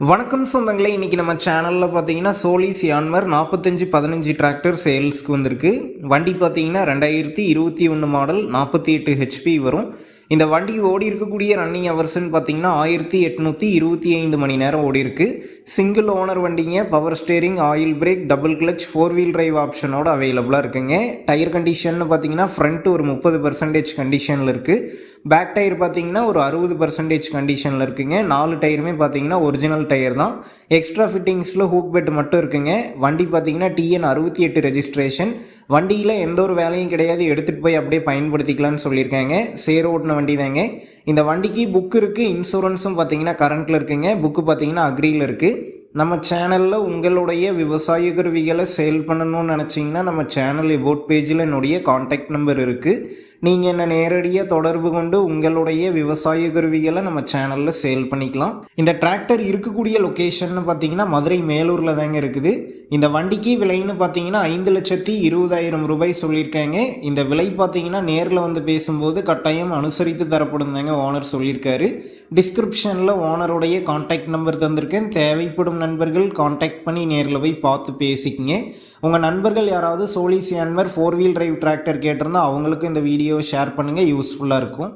வணக்கம் சொந்தங்களே இன்றைக்கி நம்ம சேனலில் பார்த்தீங்கன்னா சோலிஸ் யான்மர் நாற்பத்தஞ்சு பதினஞ்சு டிராக்டர் சேல்ஸ்க்கு வந்திருக்கு. வண்டி பார்த்தீங்கன்னா ரெண்டாயிரத்தி இருபத்தி ஒன்று மாடல் நாற்பத்தி எட்டு ஹெச்பி வரும். இந்த வண்டி ஓடி இருக்கக்கூடிய ரன்னிங் ஹவர்ஸ்னு பார்த்தீங்கன்னா ஆயிரத்தி எட்நூற்றி இருபத்தி ஐந்து மணி நேரம் ஓடி இருக்குது சிங்கிள் ஓனர் வண்டிங்க power steering oil brake double clutch four wheel drive ஆப்ஷனோட அவைலபிளாக இருக்குங்க. டயர் கண்டிஷன் பார்த்தீங்கன்னா ஃப்ரண்ட் ஒரு முப்பது பர்சன்டேஜ் கண்டிஷனில் இருக்குது பேக் டயர் பார்த்தீங்கன்னா ஒரு அறுபது பர்சன்டேஜ் கண்டிஷனில் இருக்குங்க. நாலு டயருமே பார்த்தீங்கன்னா ஒரிஜினல் டயர் தான். எக்ஸ்ட்ரா ஃபிட்டிங்ஸில் ஹூக் பெட் மட்டும் இருக்குங்க. வண்டி பார்த்தீங்கன்னா டிஎன் அறுபத்தி எட்டு ரெஜிஸ்ட்ரேஷன் வண்டியில் எந்த ஒரு வேலையும் கிடையாது. எடுத்துகிட்டு போய் அப்படியே பயன்படுத்திக்கலாம்னு சொல்லியிருக்காங்க. சேர் ஓட்டின வண்டி தாங்க இந்த வண்டிக்கு புக் இருக்குது இன்சூரன்ஸும் பார்த்தீங்கன்னா கரண்ட்டில் இருக்குங்க. புக்கு பார்த்தீங்கன்னா அக்ரியில் இருக்குது நம்ம சேனலில் உங்களுடைய விவசாய கருவிகளை சேல் பண்ணணும்னு நினச்சிங்கன்னா நம்ம சேனல் எபோட் பேஜில் என்னுடைய காண்டாக்ட் நம்பர் இருக்குது நீங்கள் என்ன நேரடியாக தொடர்பு கொண்டு உங்களுடைய விவசாய கருவிகளை நம்ம சேனலில் சேல் பண்ணிக்கலாம். இந்த டிராக்டர் இருக்கக்கூடிய லொக்கேஷன் பார்த்தீங்கன்னா மதுரை மேலூரில் தாங்க இருக்குது. இந்த வண்டிக்கு விலைன்னு பார்த்தீங்கன்னா ஐந்து லட்சத்தி இருபதாயிரம் ரூபாய் சொல்லியிருக்காங்க. இந்த விலை பார்த்தீங்கன்னா நேரில் வந்து பேசும்போது கட்டாயம் அனுசரித்து தரப்படும் தாங்க ஓனர் சொல்லியிருக்காரு. டிஸ்கிரிப்ஷனில் ஓனருடைய காண்டாக்ட் நம்பர் தந்திருக்கேன். தேவைப்படும் நண்பர்கள் காண்டாக்ட் பண்ணி நேரில் போய் பார்த்து பேசிக்கங்க. உங்கள் நண்பர்கள் யாராவது சோலிசியான்மர் ஃபோர் வீல் டிரைவ் டிராக்டர் கேட்டிருந்தா அவங்களுக்கும் இந்த வீடியோவை ஷேர் பண்ணுங்கள் யூஸ்ஃபுல்லாக இருக்கும்.